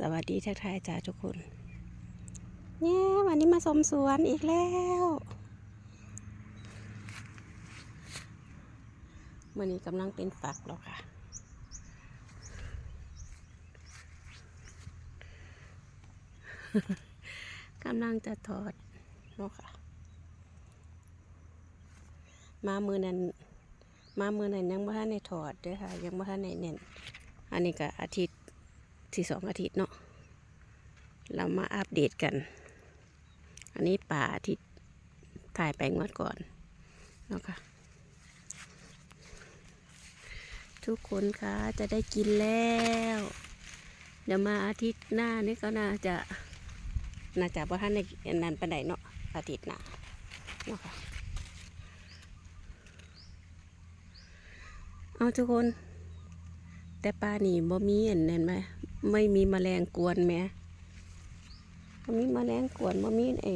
สวัสดีทักทายจ้าทุกคนเนี่ยวันนี้มาสมสวนอีกแล้ววันนี้กำลังเป็นฝักแล้วค่ะ กำลังจะถอดเนาะค่ะ มามือนั้น มามือนั้นยังบ่ทันในถอดด้อค่ะ ยังบ่ทันในเน้นอันนี้ก็อาทิตย์ ที่สองอาทิตย์เนาะเรามาอัปเดตกัน อันนี้ป่าทิตย์ถ่ายไปงวดก่อนเนาะค่ะทุกคนคะจะได้กินแล้ว เดี๋ยวมาอาทิตย์หน้านี่ก็น่าจะน่าจะว่าท่านในนันปันไดเนาะอาทิตย์หน้าเนาะค่ะเอาทุกคน แต่ปลานี่บ่มีอันนั้นไหม ไม่มีแมลงกวนแหมบ่มีแมลงกวนบ่มีไอ้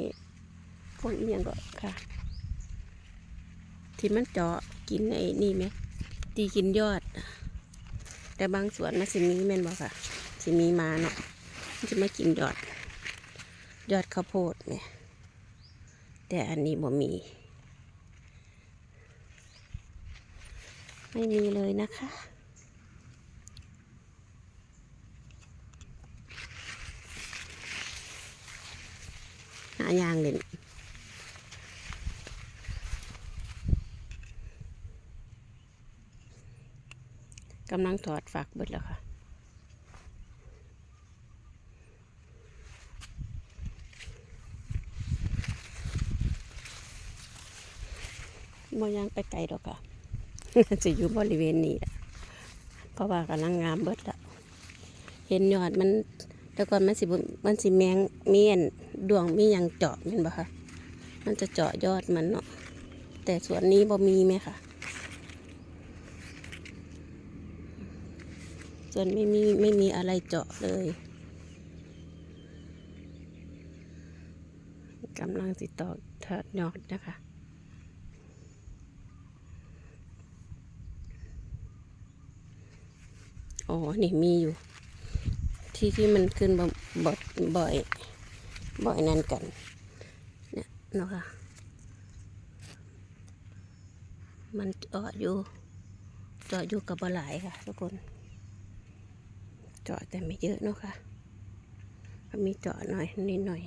พวกอีหยังก็ค่ะ ที่มันเจาะกินไอ้นี่ไหมตีกินยอด แต่บางสวนมันสิมีแม่นบ่ค่ะสิมีมาเนาะมันจะมากินยอด ยอดข้าวโพดเนี่ยแต่อันนี้บ่มี ไม่มีเลยนะคะ หายางเล่นกำลังถอดฝักเบิดแล้วค่ะบ่ยางไปไกลดอกค่ะจะอยู่บริเวณนี้แหละเพราะว่ากำลังงามเบิดแล้วเห็นยอดมัน แต่ก่อนมันสิบมันสิแมงเมียนดวงมียังเจาะแมันบ่คะมันจะเจาะยอดมันเนาะแต่ส่วนนี้บ่มีไหมคะส่วนไม่มีไม่มีอะไรเจาะเลยกำลังติดต่อเถิดยอดนะคะอ๋อ นี่มีอยู่ ที่ที่มันขึ้นบ่บ่บ่อยบ่อยนั่นกัน เนี่ยเนาะค่ะมันเจาะอยู่เจาะอยู่กับบ่หลค่ะทุกคน เจาะแต่ไม่เยอะเนาะค่ะมีเจาะหน่อยนิดหน่อย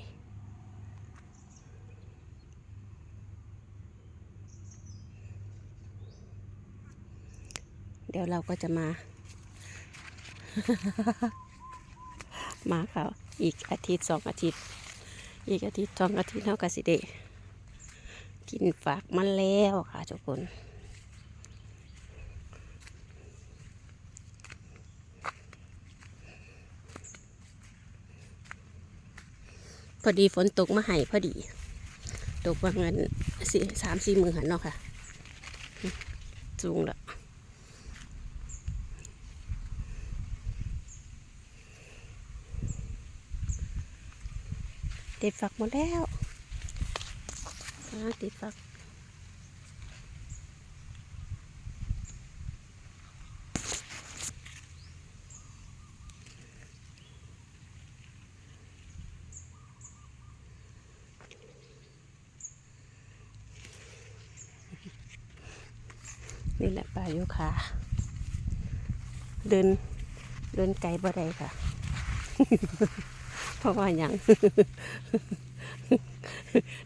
เดี๋ยวเราก็จะมา มาค่ะอีกอาทิตย์สองอาทิตย์ อีกอาทิตย์สองอาทิตย์เท่ากับสิเดกินฝากมันแล้วค่ะทุกคนพอดีฝนตกมาให้พอดี ตกประมาณสี่สามสี่มือหันเนาะค่ะสูงแล้ว ติดฝักหมดแล้วติดฝักนี่แหละปลาโยคาเดิน เดินไกลบ่ได้ค่ะ เพราะว่าอย่าง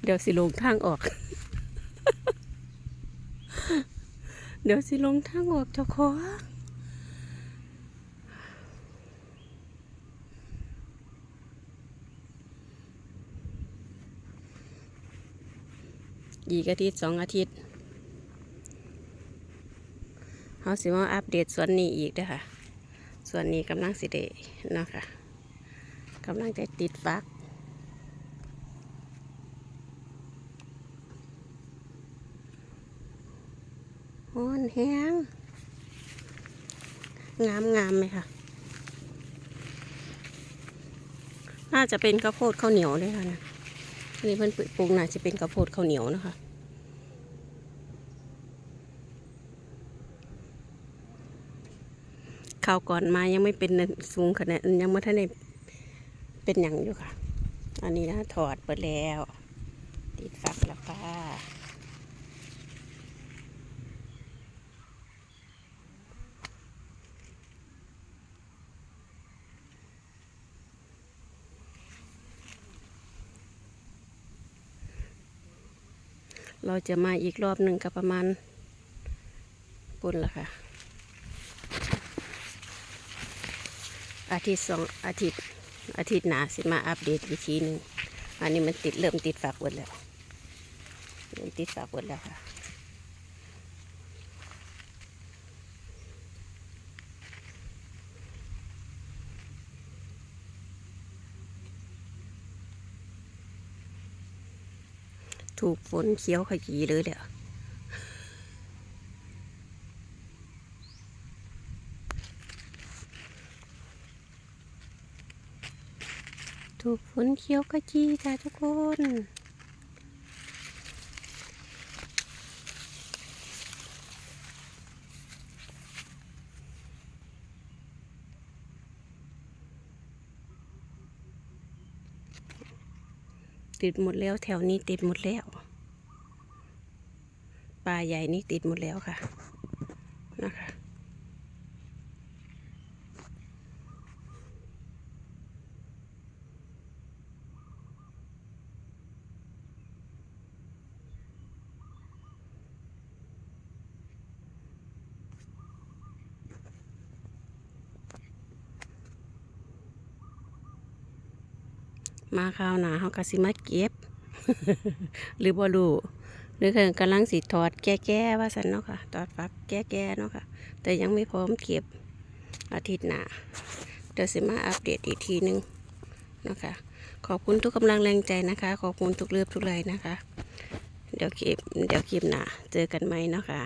เดี๋ยวสิลงทางออก เดี๋ยวสิลงทางออกเจ้าของอีกอาทิตย์สองอาทิตย์เขาสิมาอัปเดตส่วนนี้อีกด้อค่ะ ส่วนนี้กำลังสิเดนาะคะ กำลังจะติดฟัก โอ้นแห้งงามงามไหมคะน่าจะเป็นข้าวโพดข้าวเหนียวด้วยค่ะนะนี่เพิ่นปลูกน่าจะเป็นข้าวโพดข้าวเหนียวนะคะข้าวก่อนมายังไม่เป็นสูงขนาดยังไม่ทันได้ เป็นอย่างอยู่ค่ะ อันนี้นะถอดไปแล้ว ติดฝักแล้วค่ะเราจะมาอีกรอบหนึ่งก็ประมาณปุ่นละค่ะ อาทิตย์สองอาทิตย์ อาทิตย์หน้าสิมาอัปเดตอีกทีหนึ่งอันนี้มันติดเริ่มติดฝากหมดแล้วเริ่มติดฝากหมดแล้วค่ะถูกฝนเขียวขยี้เลยแหละ ถูกฝนเขียวขจีจ้าทุกคนติดหมดแล้วแถวนี้ติดหมดแล้วปลาใหญ่นี่ติดหมดแล้วค่ะ มาข้าวหนาเขากสิมาเก็บ หรือบ่รู้หรือเพิ่นกำลังสิถอดแก้ๆว่าสันเนาะค่ะถอดฟักแก้ๆเนาะค่ะ แต่ยังไม่พร้อมเก็บอาทิตย์หน้าเดี๋ยวสิมาอัปเดตอีกทีหนึงเนาะคะขอบคุณทุกกำลังแรงใจนะคะ ขอบคุณทุกเลือบทุกเลยนะคะ เดี๋ยวคลิปเดี๋ยวคลิปหน้าเจอกันไหมเนาะค่ะ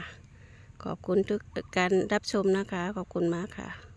ขอบคุณทุกการรับชมนะคะ ขอบคุณมากค่ะ